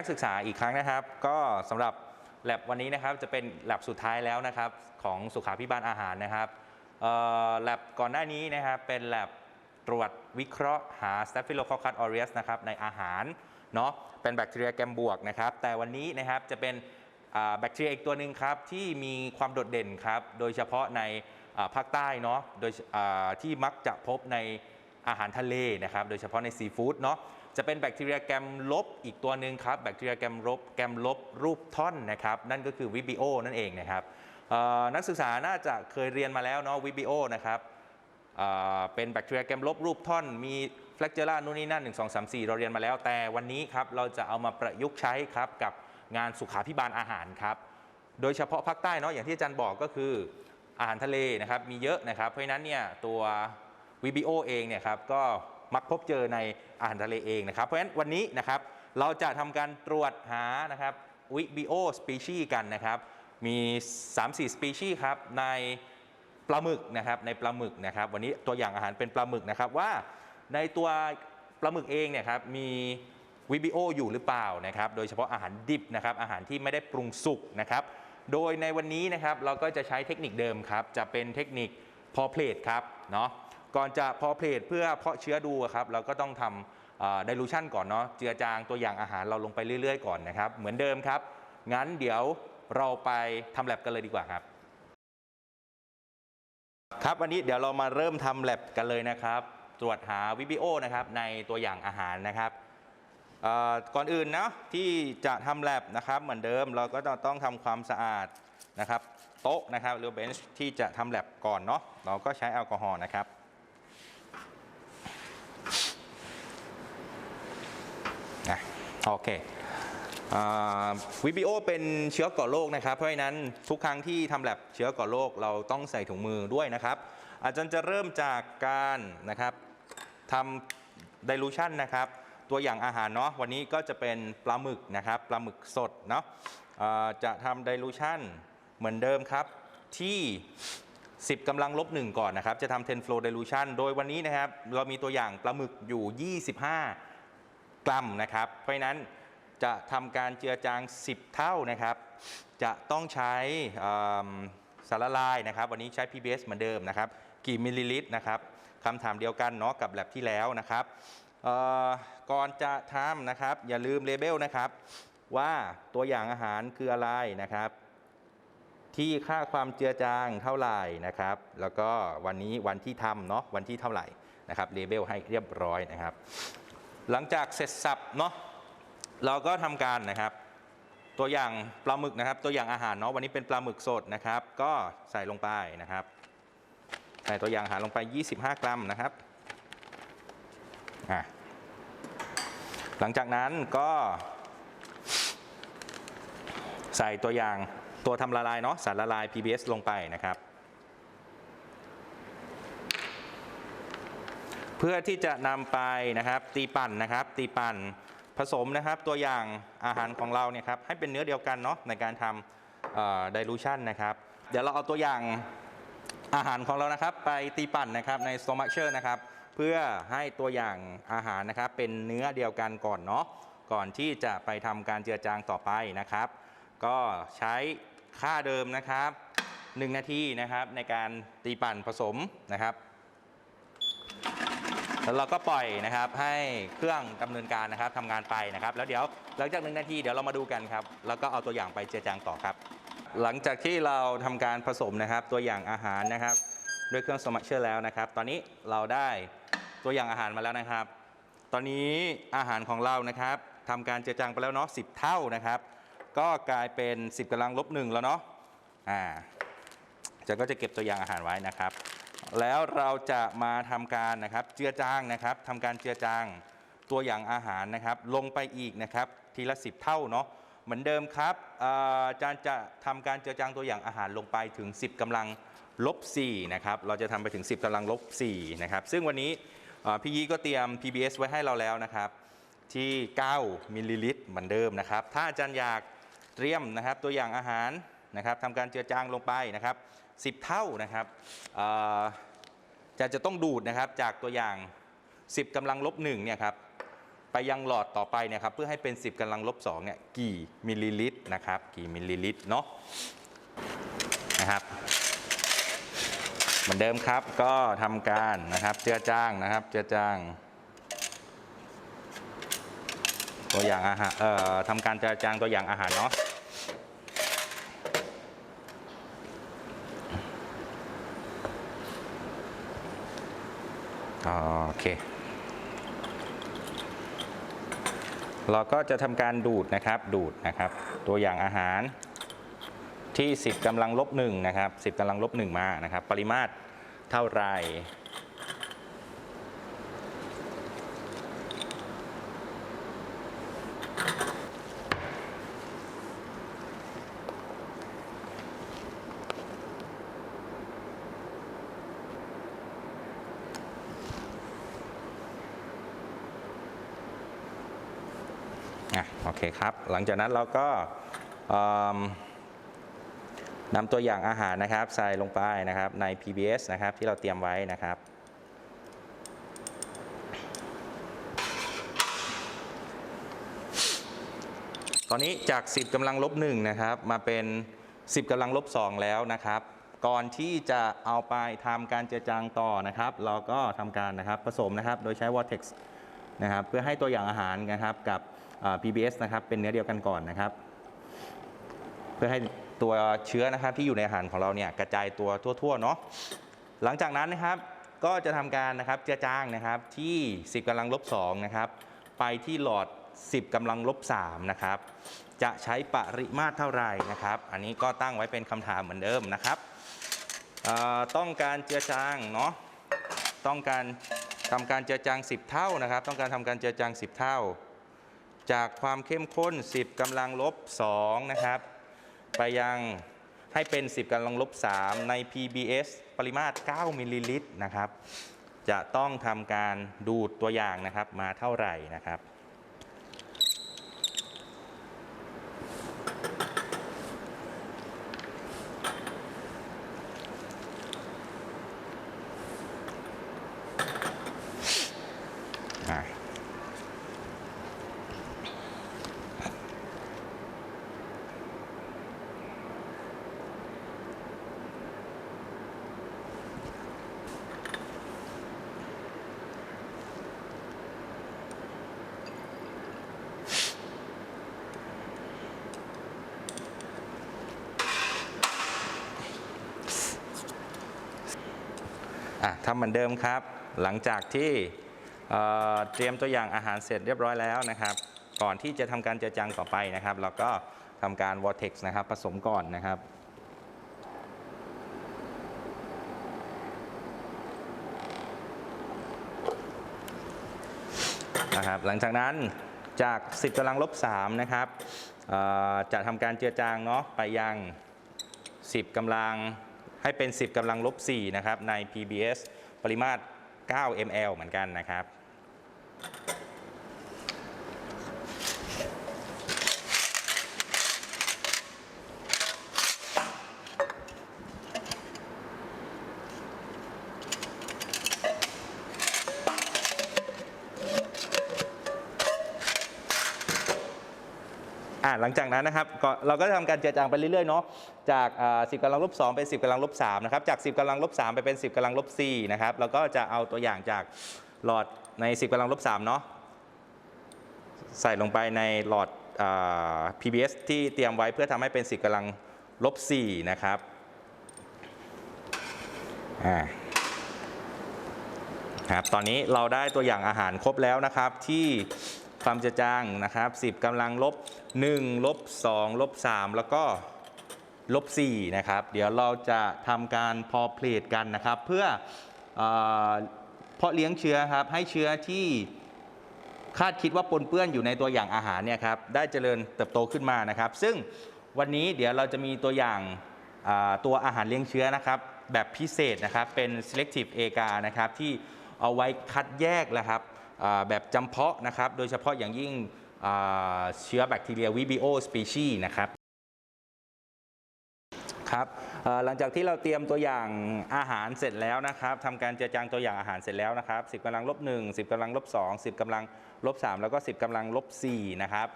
นักศึกษาอีกครั้งนะครับ ก็สำหรับแลบวันนี้นะครับจะเป็นแลบสุดท้ายแล้วนะครับของสุขาพิบาลอาหารนะครับเอ่อแลบก่อนหน้านี้นะครับเป็นแลบตรวจวิเคราะห์หา Staphylococcus aureus นะครับในอาหารเนาะเป็นแบคทีเรียแกมบวกนะครับแต่วันนี้นะครับจะเป็นแบคทีเรียอีกตัวหนึ่งครับที่มีความโดดเด่นครับโดยเฉพาะในภาคใต้เนาะโดยที่มักจะพบในอาหารทะเลนะครับโดยเฉพาะในซีฟู้ดเนาะ จะเป็นแบคทีเรียแกรมลบอีกตัวหนึ่งครับแบคทีเรียแกรมลบแกรมลบรูปท่อนนะครับนั่นก็คือวิบิโอนั่นเองนะครับนักศึกษาน่าจะเคยเรียนมาแล้วเนาะวิบิโอนะครับเเป็นแบคทีเรียแกรมลบรูปท่อนมีแฟลกเจล่านู่นนี่นั่น 1 2 3 4 เราเรียนมาแล้ว แต่วันนี้ครับเราจะเอามาประยุกต์ใช้ครับกับงานสุขาพิบาลอาหารครับโดยเฉพาะภาคใต้เนาะอย่างที่อาจารย์บอกก็คืออาหารทะเลนะครับมีเยอะนะครับเพราะฉะนั้นเนี่ยตัว VBO เองเนี่ยครับก็ มักพบเจอในอาหารทะเลเองนะครับ เพราะฉะนั้นวันนี้นะครับเราจะทำการตรวจหานะครับ VBO species กันนะครับ มี 3-4 species ครับในปลาหมึกนะครับในปลาหมึกนะครับ วันนี้ตัวอย่างอาหารเป็นปลาหมึกนะครับว่าในตัวปลาหมึกเองเนี่ยครับมี VBO อยู่หรือเปล่านะครับ โดยเฉพาะอาหารดิบนะครับ อาหารที่ไม่ได้ปรุงสุกนะครับ โดยในวันนี้นะครับเราก็จะใช้เทคนิคเดิมครับ จะเป็นเทคนิคพอเพลทครับเนาะ ก่อนจะพอเพลทเพื่อเพาะเชื้อดูครับเราก็ต้องทำดิลูชันก่อนเนาะเจือจางตัวอย่างอาหารเราลงไปเรื่อย ๆ ก่อนนะครับ เหมือนเดิมครับ งั้นเดี๋ยวเราไปทำแลบกันเลยดีกว่าครับ ครับวันนี้เดี๋ยวเรามาเริ่มทำแลบกันเลยนะครับ ตรวจหาวิบิโอนะครับในตัวอย่างอาหารนะครับก่อนอื่นเนาะที่จะทำแลบนะครับเหมือนเดิมเราก็ต้องทำความสะอาดนะครับ โต๊ะนะครับหรือเบนช์ที่จะทำแลบก่อนเนาะเราก็ใช้แอลกอฮอล์นะครับอะ โอเควิบิโอเป็นเชื้อก่อโรคนะครับ เพราะฉะนั้นทุกครั้งที่ทำแลบเชื้อก่อโรคเราต้องใส่ถุงมือด้วยนะครับ อาจารย์จะเริ่มจากการนะครับทำ dilution นะครับ ตัวอย่างอาหารเนาะวันนี้ก็จะเป็นปลาหมึกนะครับปลาหมึกสดเนาะจะทำ dilution เหมือนเดิมครับที่ 10กำลังลบหนึ่งก่อนนะครับ จะทำ10 flow dilution โดยวันนี้นะครับ เรามีตัวอย่างปลาหมึกอยู่ 25 กรัมนะครับ เพราะฉะนั้นจะทำการเจือจาง 10 เท่านะครับ จะต้องใช้สารละลายนะครับ วันนี้ใช้ PBS เหมือนเดิมนะครับ กี่มิลลิลิตรนะครับคำถามเดียวกันเนาะกับแลบที่แล้วนะครับก่อนจะทำนะครับ อย่าลืมเลเบลนะครับ ว่าตัวอย่างอาหารคืออะไรนะครับ ที่ค่าความเจือจางเท่าไหร่นะครับ แล้วก็วันนี้วันที่ทำเนาะวันที่เท่าไหร่นะครับเลเบลให้เรียบร้อยนะครับ หลังจากเสร็จสับเนาะเราก็ทำการนะครับ ตัวอย่างปลาหมึกนะครับ ตัวอย่างอาหารเนาะวันนี้เป็นปลาหมึกสดนะครับ ก็ใส่ลงไปนะครับ ใส่ตัวอย่างอาหารลงไป 25 กรัมนะครับหลังจากนั้นก็ใส่ตัวอย่างตัวทำละลายเนาะสารละลาย PBS ลงไปนะครับ เพื่อที่จะนำไปนะครับตีปั่นนะครับ ตีปั่นผสมนะครับตัวอย่างอาหารของเราเนี่ยครับให้เป็นเนื้อเดียวกันเนาะในการทำ dilution นะครับ เดี๋ยวเราเอาตัวอย่างอาหารของเรานะครับ ไปตีปั่นนะครับใน stomacher นะครับ เพื่อให้ตัวอย่างอาหารนะครับ เป็นเนื้อเดียวกันก่อนเนาะก่อนที่จะไปทำการเจือจางต่อไปนะครับ ก็ใช้ค่าเดิมนะครับ 1 นาทีนะครับในการตีปั่นผสมนะครับ แล้วเราก็ปล่อยนะครับให้เครื่องดำเนินการนะครับทำงานไปนะครับ แล้วเดี๋ยวหลังจากหนึ่งนาทีเดี๋ยวเรามาดูกันครับ แล้วก็เอาตัวอย่างไปเจือจางต่อครับ หลังจากที่เราทำการผสมนะครับตัวอย่างอาหารนะครับ ด้วยเครื่องสมัชเชอร์แล้วนะครับ ตอนนี้เราได้ตัวอย่างอาหารมาแล้วนะครับ ตอนนี้อาหารของเรานะครับทำการเจือจางไปแล้วเนาะ10เท่านะครับ ก็กลายเป็น 10กำลังลบหนึ่งแล้วเนาะอ่าจะก็จะเก็บตัวอย่างอาหารไว้นะครับ แล้วเราจะมาทำการนะครับเจือจางนะครับทำการเจือจางตัวอย่างอาหารนะครับ ลงไปอีกนะครับ ทีละ 10 เท่าเนาะเหมือนเดิมครับอาจารย์จะทำการเจือจางตัวอย่างอาหารลงไปถึง 10กำลังลบ4นะครับเราจะทำไปถึง 10กำลังลบ4นะครับซึ่งวันนี้พี่ยีก็เตรียม PBS ไว้ให้เราแล้วนะครับที่ 9 มิลลิลิตรเหมือนเดิมนะครับ ถ้าอาจารย์อยากเตรียมนะครับตัวอย่างอาหารนะครับทำการเจือจางลงไปนะครับ 10 เท่านะครับจะจะต้องดูดนะครับจากตัวอย่าง 10กำลังลบ1เนี่ยครับไปยังหลอดต่อไปเนะครับเพื่อให้เป็น 10กำลังลบ2เนี่ยกี่มิลลิลิตรนะครับกี่มิลลิลิตรเนาะนะครับเหมือนเดิมครับก็ทำการนะครับเจือจางนะครับเจือจางตัวอย่างอาหารเอ่อทำการเจือจางตัวอย่างอาหารเนาะ โอเค เราก็จะทำการดูดนะครับ ดูดนะครับ ตัวอย่างอาหารที่ 10กำลังลบ1นะครับ 10กำลังลบ1มานะครับ ปริมาตรเท่าไหร อะโอเคครับ หลังจากนั้นเราก็นำตัวอย่างอาหารนะครับใส่ลงไปนะครับใน PBS นะครับที่เราเตรียมไว้นะครับตอนนี้จาก 10กำลังลบ1นะครับ มาเป็น 10กำลังลบ2แล้วนะครับ ก่อนที่จะเอาไปทำการเจือจางต่อนะครับ เราก็ทำการนะครับผสมนะครับ โดยใช้ Vortex นะครับ เพื่อให้ตัวอย่างอาหารนะครับกับ PBS นะครับเป็นเนื้อเดียวกันก่อนนะครับ เพื่อให้ตัวเชื้อนะครับที่อยู่ในอาหารของเราเนี่ยกระจายตัวทั่วๆเนาะหลังจากนั้นนะครับก็จะทำการนะครับเจือจางนะครับที่ 10กำลังลบ2นะครับไปที่หลอด 10กำลังลบ3นะครับจะใช้ปริมาตรเท่าไหร่นะครับ อันนี้ก็ตั้งไว้เป็นคำถามเหมือนเดิมนะครับต้องการเจือจางเนาะต้องการทำการเจือจาง 10 เท่านะครับ ต้องการทำการเจือจาง 10 เท่า จากความเข้มข้น 10กำลังลบ 2 นะครับ ไปยังให้เป็น 10กำลังลบ 3 ใน PBS ปริมาตร 9 มิลลิลิตรนะครับ จะต้องทำการดูดตัวอย่างนะครับมาเท่าไหร่นะครับ อะทำเหมือนเดิมครับ หลังจากที่เเตรียมตัวอย่างอาหารเสร็จเรียบร้อยแล้วนะครับ ก่อนที่จะทำการเจือจางต่อไปนะครับ เราก็ทำการ vortex นะครับผสมก่อนนะครับนะครับ หลังจากนั้นจาก 10กำลังลบ3นะครับจะทำการเจือจางเนาะไปยัง 10กำลัง ให้เป็น 10กำลังลบ4นะครับใน PBS ปริมาตร 9 ml เหมือนกันนะครับอ่าหลังจากนั้นนะครับเราก็จะทำการเจือจางไปเรื่อยๆเนาะ จาก 10กำลังลบ2เป็น 10กำลังลบ3นะครับ จาก 10กำลังลบ3ไปเป็น 10กำลังลบ4นะครับ แล้วก็จะเอาตัวอย่างจากหลอดใน 10กำลังลบ3เนาะ ใส่ลงไปในหลอดอ PBS ที่เตรียมไว้เพื่อทำให้เป็น 10กำลังลบ4นะครับ อ่าครับ ตอนนี้เราได้ตัวอย่างอาหารครบแล้วนะครับที่ความเจือจางนะครับ 10กำลังลบ1ลบ2ลบ3แล้วก็ ลบ4นะครับ เดี๋ยวเราจะทำการพอเพลทกันนะครับ เพื่อเอเพาะเลี้ยงเชื้อครับ ให้เชื้อที่คาดคิดว่าปนเปื้อนอยู่ในตัวอย่างอาหารเนี่ยครับ ได้เจริญเติบโตขึ้นมานะครับ ซึ่งวันนี้เดี๋ยวเราจะมีตัวอย่างตัวอาหารเลี้ยงเชื้อนะครับ แบบพิเศษนะครับ เป็น selective agar นะครับ ที่เอาไว้คัดแยกนะครับแบบจำเพาะนะครับ โดยเฉพาะอย่างยิ่งเชื้อแบคทีเรีย Vibrio species นะครับ ครับหลังจากที่เราเตรียมตัวอย่างอาหารเสร็จแล้วนะครับทำการเจือจางตัวอย่างอาหารเสร็จแล้วนะครับ10กำลังลบ1 10กำลังลบ2 10กำลังลบ3แล้วก็ 10กำลังลบ4นะครับ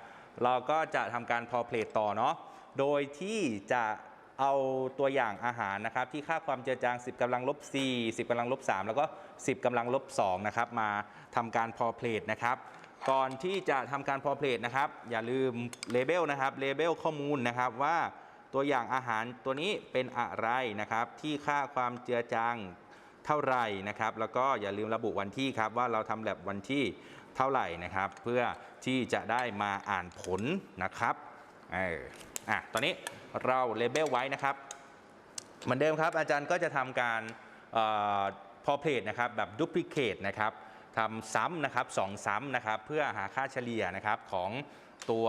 เราก็จะทำการพอเพลทต่อเนาะโดยที่จะเอาตัวอย่างอาหารนะครับที่ค่าความเจือจาง 10กำลังลบ4 10กำลังลบ3แล้วก็ 10กำลังลบ2นะครับมาทำการพอเพลทนะครับก่อนที่จะทำการพอเพลทนะครับอย่าลืมเลเบลนะครับเลเบลข้อมูลนะครับว่า ตัวอย่างอาหารตัวนี้เป็นอะไรนะครับ ที่ค่าความเจือจางเท่าไหร่นะครับ แล้วก็อย่าลืมระบุวันที่ครับว่าเราทำแลบวันที่เท่าไหร่นะครับ เพื่อที่จะได้มาอ่านผลนะครับเอออะตอนนี้เราเลเบลไว้นะครับเหมือนเดิมครับ อาจารย์ก็จะทำการออพอเพลทนะครับแบบดูพลิเคทนะครับทำซ้ำนะครับสองซ้ำนะครับ เพื่อหาค่าเฉลี่ยนะครับของตัว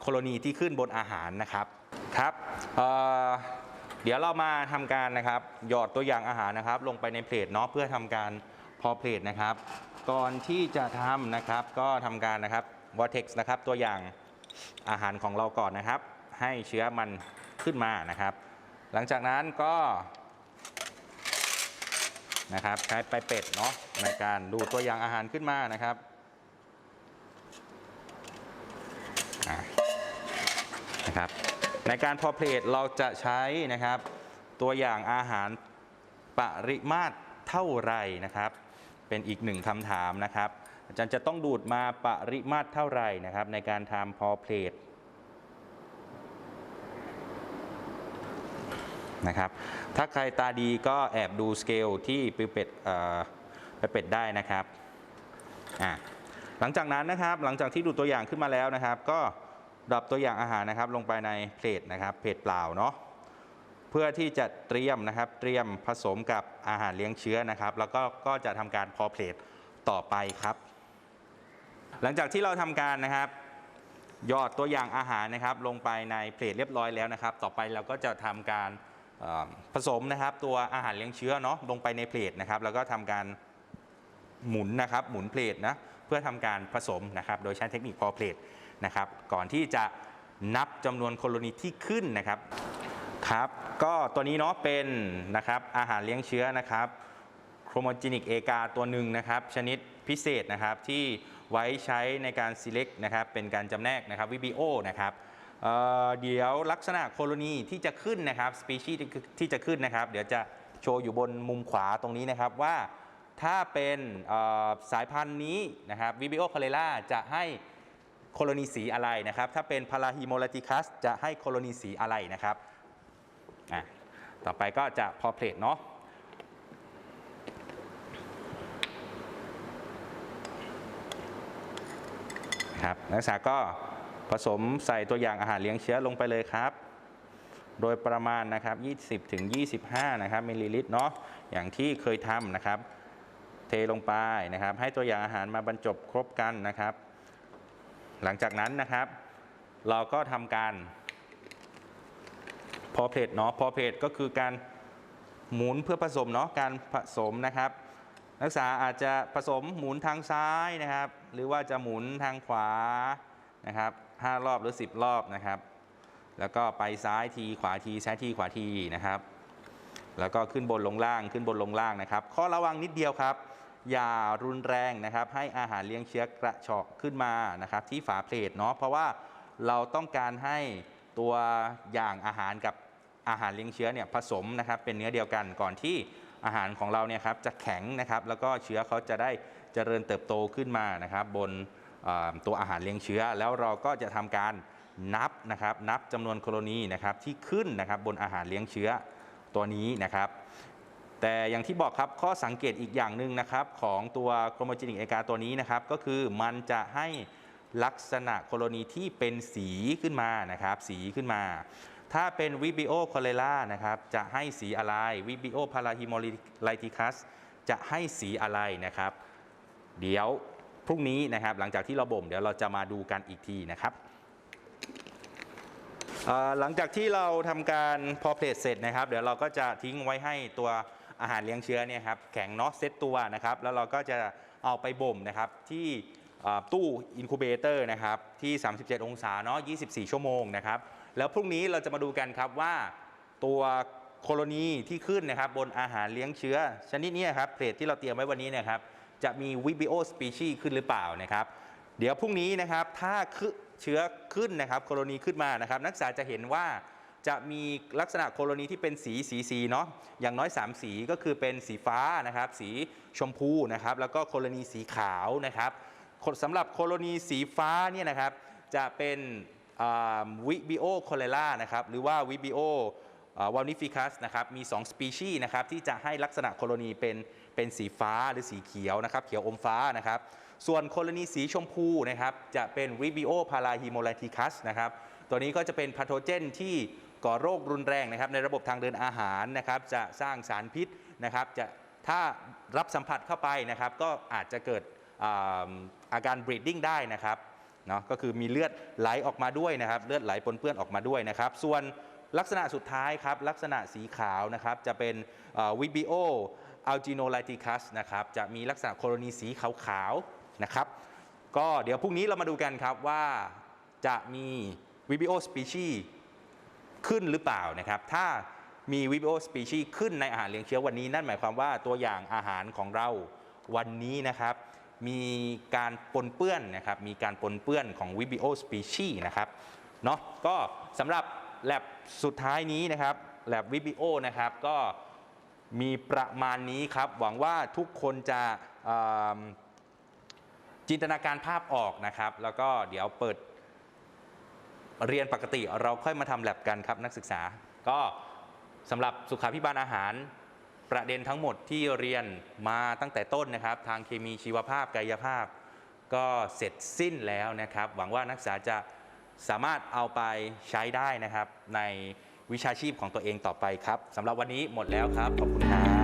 โคโลนีที่ขึ้นบนอาหารนะครับครับเเดี๋ยวเรามาทำการนะครับ หยอดตัวอย่างอาหารนะครับ ลงไปในเพลทเนาะเพื่อทำการพอเพลทนะครับ ก่อนที่จะทำนะครับ ก็ทำการนะครับ vortex นะครับตัวอย่างอาหารของเราก่อนนะครับ ให้เชื้อมันขึ้นมานะครับ หลังจากนั้นก็นะครับใช้ไปเป็ดเนาะในการดูตัวอย่างอาหารขึ้นมานะครับอะ นะครับ ในการพอเพลทเราจะใช้นะครับ ตัวอย่างอาหารปริมาตรเท่าไหรนะครับ เป็นอีกหนึ่งคำถามนะครับ อาจารย์จะต้องดูดมาปริมาตรเท่าไหรนะครับ ในการทำพอเพลทนะครับ ถ้าใครตาดีก็แอบดูสเกลที่ปิเป็ดไปเป็ดได้นะครับ หลังจากนั้นนะครับ หลังจากที่ดูตัวอย่างขึ้นมาแล้วนะครับ ก็ ดับตัวอย่างอาหารนะครับลงไปในเพลทนะครับเพลทเปล่าเนาะเพื่อที่จะเตรียมนะครับเตรียมผสมกับอาหารเลี้ยงเชื้อนะครับ แล้วก็ก็จะทำการพอเพลทต่อไปครับ หลังจากที่เราทำการนะครับหยอดตัวอย่างอาหารนะครับลงไปในเพลทเรียบร้อยแล้วนะครับ ต่อไปเราก็จะทำการผสมนะครับ ตัวอาหารเลี้ยงเชื้อเนาะลงไปในเพลทนะครับ แล้วก็ทำการหมุนนะครับหมุนเพลทนะเพื่อทำการผสมนะครับ โดยใช้เทคนิคพอเพลท นะครับ ก่อนที่จะนับจำนวนโคโลนีที่ขึ้นนะครับครับก็ตัวนี้เนาะเป็นนะครับอาหารเลี้ยงเชื้อนะครับโครโมจินิกเอกาตัวหนึ่งนะครับ ชนิดพิเศษนะครับที่ไว้ใช้ในการ select นะครับเป็นการจำแนกนะครับ VBO นะครับเเดี๋ยวลักษณะโคโลนีที่จะขึ้นนะครับสปีชีส์ที่จะขึ้นนะครับ เดี๋ยวจะโชว์อยู่บนมุมขวาตรงนี้นะครับว่าถ้าเป็นสายพันธุ์นี้นะครับ VBO c o l e r a จะให้ โคโลนีสีอะไรนะครับ ถ้าเป็น Parahemolyticus จะให้โคโลนีสีอะไรนะครับอะต่อไปก็จะพอเพลทเนาะครับนักศึกษาก็ผสมใส่ตัวอย่างอาหารเลี้ยงเชื้อลงไปเลยครับ โดยประมาณนะครับ 20ถึง25 นะครับมิลลิลิตรเนาะอย่างที่เคยทำนะครับ เทลงไปนะครับ ให้ตัวอย่างอาหารมาบรรจบครบกันนะครับ หลังจากนั้นนะครับ เราก็ทำการพอเพลทเนาะพอเพลทก็คือการหมุนเพื่อผสมเนาะการผสมนะครับ นักศึกษาอาจจะผสมหมุนทางซ้ายนะครับ หรือว่าจะหมุนทางขวานะครับ5รอบหรือ 10 รอบนะครับ แล้วก็ไปซ้ายทีขวาทีซ้ายทีขวาทีนะครับ แล้วก็ขึ้นบนลงล่างขึ้นบนลงล่างนะครับ ข้อระวังนิดเดียวครับ อย่ารุนแรงนะครับ ให้อาหารเลี้ยงเชื้อกระเฉาะขึ้นมานะครับ ที่ฝาเพลทเนาะเพราะว่าเราต้องการให้ตัวอย่างอาหารกับอาหารเลี้ยงเชื้อเนี่ยผสมนะครับ เป็นเนื้อเดียวกันก่อนที่อาหารของเราเนี่ยครับจะแข็งนะครับ แล้วก็เชื้อเขาจะได้เจริญเติบโตขึ้นมานะครับ บนตัวอาหารเลี้ยงเชื้อ แล้วเราก็จะทำการนับนะครับ นับจำนวนโคโลนีนะครับที่ขึ้นนะครับบนอาหารเลี้ยงเชื้อตัวนี้นะครับ แต่อย่างที่บอกครับข้อสังเกตอีกอย่างหนึ่งนะครับของตัวโครโมจินิกเอกาตัวนี้นะครับ ก็คือมันจะให้ลักษณะโคโลนีที่เป็นสีขึ้นมานะครับ สีขึ้นมา ถ้าเป็น Vibrio cholera นะครับจะให้สีอะไร Vibrio parahemolyticus จะให้สีอะไรนะครับ เดี๋ยวพรุ่งนี้นะครับ หลังจากที่เราบ่มเดี๋ยวเราจะมาดูกันอีกทีนะครับหลังจากที่เราทำการพอเพลทเสร็จนะครับ เดี๋ยวเราก็จะทิ้งไว้ให้ตัว อาหารเลี้ยงเชื้อเนี่ยครับแข็งเนาะเซตตัวนะครับแล้วเราก็จะเอาไปบ่มนะครับที่ตู้อินคูเบเตอร์นะครับที่ 37 องศาเนาะ 24 ชั่วโมงนะครับแล้วพรุ่งนี้เราจะมาดูกันครับว่าตัวโคโลนีที่ขึ้นนะครับบนอาหารเลี้ยงเชื้อ ชนิดนี้ครับเพลทที่เราเตรียมไว้วันนี้นะครับจะมีวิบิโอสปีชีขึ้นหรือเปล่านะครับ เดี๋ยวพรุ่งนี้นะครับถ้าเชื้อขึ้นนะครับโคโลนีขึ้นมานะครับ นักศึกษาจะเห็นว่า จะมีลักษณะโคโลนีที่เป็นสีสีสีเนาะอย่างน้อย 3 สีก็คือเป็นสีฟ้านะครับสีชมพูนะครับแล้วก็โคโลนีสีขาวนะครับสำหรับโคโลนีสีฟ้าเนี่ยนะครับจะเป็นวิบิโอโคเลล่านะครับหรือว่าวิบิโอวอลนิฟิคัสนะครับมี 2 สปีชีส์นะครับที่จะให้ลักษณะโคโลนีเป็นเป็นสีฟ้าหรือสีเขียวนะครับเขียวอมฟ้านะครับส่วนโคโลนีสีชมพูนะครับจะเป็นวิบิโอพาราฮิโมไลทิคัสนะครับตัวนี้ก็จะเป็นพาโทเจนที่ ก่อโรครุนแรงนะครับในระบบทางเดินอาหารนะครับจะสร้างสารพิษนะครับจะถ้ารับสัมผัสเข้าไปนะครับก็อาจจะเกิดอาอาการ bleeding ได้นะครับเนาะก็คือมีเลือดไหลออกมาด้วยนะครับ เลือดไหลปนเปื้อนออกมาด้วยนะครับ ส่วนลักษณะสุดท้ายครับ ลักษณะสีขาวนะครับจะเป็นวิบิโออัลจิโนไลติคัสนะครับจะมีลักษณะโคโลนีสีขาวๆนะครับก็เดี๋ยวพรุ่งนี้เรามาดูกันครับว่าจะมีวิบิโอสปีชี ขึ้นหรือเปล่านะครับ ถ้ามีวิบิโอสปีชีขึ้นในอาหารเลี้ยงเชื้อวันนี้ นั่นหมายความว่าตัวอย่างอาหารของเราวันนี้นะครับ มีการปนเปื้อนนะครับ มีการปนเปื้อนของวิบิโอสปีชีนะครับเนาะก็สำหรับแลบสุดท้ายนี้นะครับแลบวิบิโอนะครับก็มีประมาณนี้ครับ หวังว่าทุกคนจะจินตนาการภาพออกนะครับ แล้วก็เดี๋ยวเปิด เรียนปกติเราค่อยมาทำแลบกันครับนักศึกษา ก็สำหรับสุขาพิบาลอาหาร ประเด็นทั้งหมดที่เรียนมาตั้งแต่ต้นนะครับ ทางเคมีชีวภาพกายภาพ ก็เสร็จสิ้นแล้วนะครับ หวังว่านักศึกษาจะสามารถเอาไปใช้ได้นะครับ ในวิชาชีพของตัวเองต่อไปครับสำหรับวันนี้หมดแล้วครับขอบคุณครับ